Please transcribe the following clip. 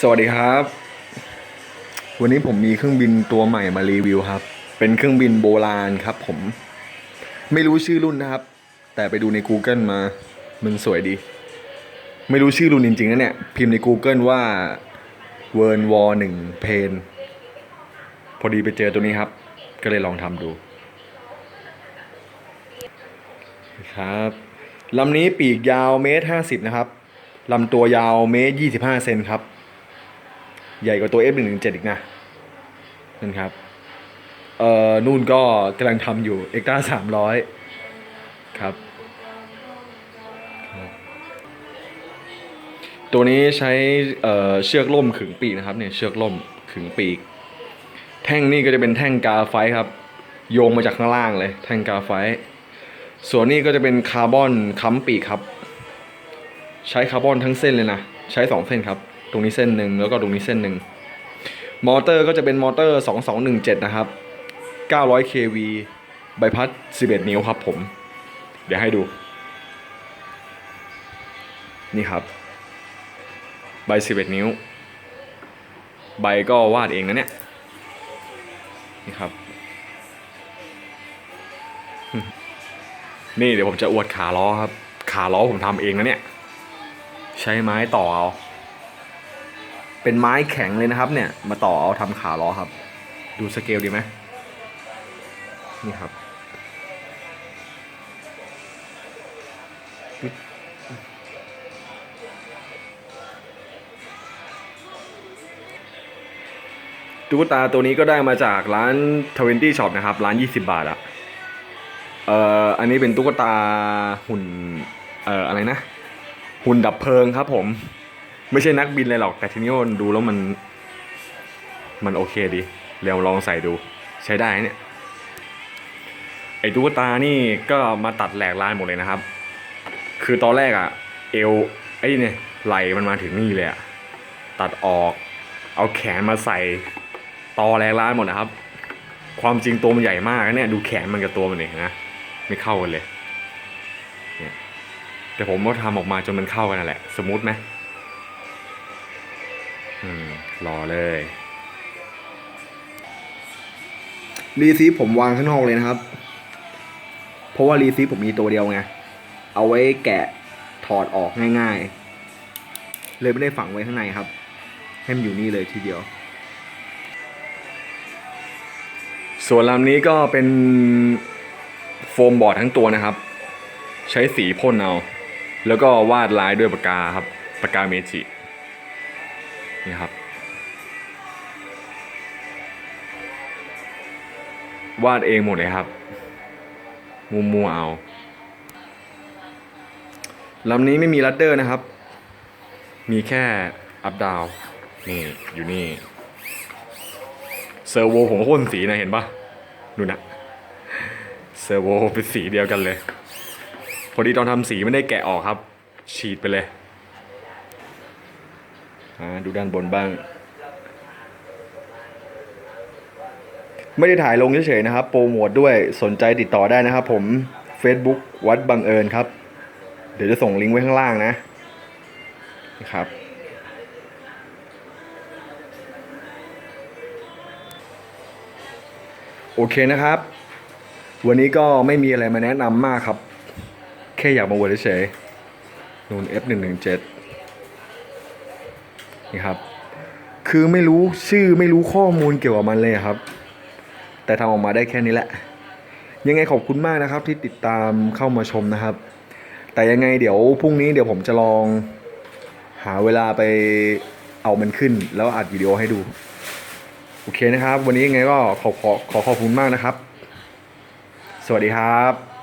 สวัสดีครับ วันนี้ผมมีเครื่องบินตัวใหม่มารีวิวครับ เป็นเครื่องบินโบราณครับ ผม ไม่รู้ชื่อรุ่นนะครับ แต่ไปดูใน Google มา มันสวยดี ไม่รู้ชื่อรุ่นจริงๆนะเนี่ย พิมพ์ใน Google ว่า w o r l d War 1เพนพอดีไปเจอตัวนี้ครับ ก็เลยลองทำดู ครับลำนี้ปีกยาวเมตรห้าสิบนะครับลำตัวยาวเมตรยี่สิบห้าเซนครับ ใหญ่กว่าตัว F117 อีกนะนั่นครับ เอ่อนู่นก็กำลังทำอยู่เอ็กต้าสามร้อยครับ ตัวนี้ใช้เอเชือกล่มขึงปีกนะครับเนี่ยเชือกล่มขึงปีก แท่งนี่ก็จะเป็นแท่งกาไฟครับ โยงมาจากข้างล่างเลย แท่งกาไฟ ส่วนนี้ก็จะเป็นคาร์บอนค้ำปีกครับ ใช้คาร์บอนทั้งเส้นเลยนะ ใช้2เส้นครับ ตรงนี้เส้นหนึ่งแล้วก็ตรงนี้เส้นหนึ่งมอเตอร์ก็จะเป็นมอเตอร์ 2217 นะครับ 900 kV ใบพัด 11 นิ้วครับผม เดี๋ยวให้ดู นี่ครับ ใบ 11 นิ้ว ใบก็วาดเองนะเนี่ย นี่ครับ นี่เดี๋ยวผมจะอวดขาล้อครับ ขาล้อผมทำเองนะเนี่ย ใช้ไม้ต่อเอา เป็นไม้แข็งเลยนะครับ เนี่ย มาต่อเอาทำขาล้อครับ ดูสเกลดีไหมนี่ครับตุ๊กตาตัวนี้ก็ได้มาจากร้าน 20 Shop นะครับ ร้าน 20 บาทอะเอ่ออันนี้เป็นตุ๊กตาหุ่น เอ่ออะไรนะ หุ่นดับเพลิงครับผม ไม่ใช่นักบินเลยหรอกแต่ทีนี้มันดูแล้วมันมันโอเคดีเดี๋ยวลองใส่ดูใช้ได้เนี่ยไอ้ตุ๊กตานี่ก็มาตัดแหลกลายหมดเลยนะครับ คือตอนแรกอะเอวไอ้เนี่ยไหลมันมาถึงนี่เลยอะตัดออก เอาแขนมาใส่ตอแหลกลายหมดนะครับ ความจริงตัวมันใหญ่มากนะเนี่ยดูแขนมันกับตัวมันเนี่ยนะไม่เข้ากันเลยแต่ผมก็ทำออกมาจนมันเข้ากันนั่นแหละ สมูทไหม อืมรอเลย รีซีฟผมวางข้างนอกเลยนะครับ เพราะว่ารีซีฟผมมีตัวเดียวไง เอาไว้แกะถอดออกง่ายๆ เลยไม่ได้ฝังไว้ข้างในครับให้มันอยู่นี่เลยทีเดียว ส่วนลำนี้ก็เป็นโฟมบอร์ดทั้งตัวนะครับ ใช้สีพ่นเอา แล้วก็วาดลายด้วยปากกาครับ ปากกาเมจิ นี่ครับ วาดเองหมดเลยครับมัวมัวเอาลำนี้ไม่มีลัดเดอร์นะครับ มีแค่อัพดาวนี่ อยู่นี่ เซอร์โวผมก็พ่นสีนะเห็นปะดูนะ เซอร์โวเป็นสีเดียวกันเลย พอดีตอนทำสีไม่ได้แกะออกครับ ฉีดไปเลย ดูด้านบนบ้าง ไม่ได้ถ่ายลงเฉยๆนะครับ โปรโมทด้วยสนใจติดต่อได้นะครับผม Facebook วัดบังเอิญครับ เดี๋ยวจะส่งลิงก์ไว้ข้างล่างนะนะครับโอเคนะครับ วันนี้ก็ไม่มีอะไรมาแนะนำมากครับ แค่อยากมาอวดเฉยๆนูน F117 นี่ครับ คือไม่รู้ชื่อไม่รู้ข้อมูลเกี่ยวกับมันเลยครับ แต่ทำออกมาได้แค่นี้แหละ ยังไงขอบคุณมากนะครับที่ติดตามเข้ามาชมนะครับ แต่ยังไงเดี๋ยวพรุ่งนี้เดี๋ยวผมจะลองหาเวลาไปเอามันขึ้น แล้วอัดวิดีโอให้ดู โอเคนะครับ วันนี้ยังไงก็ขอขอขอขอบคุณมากนะครับ สวัสดีครับ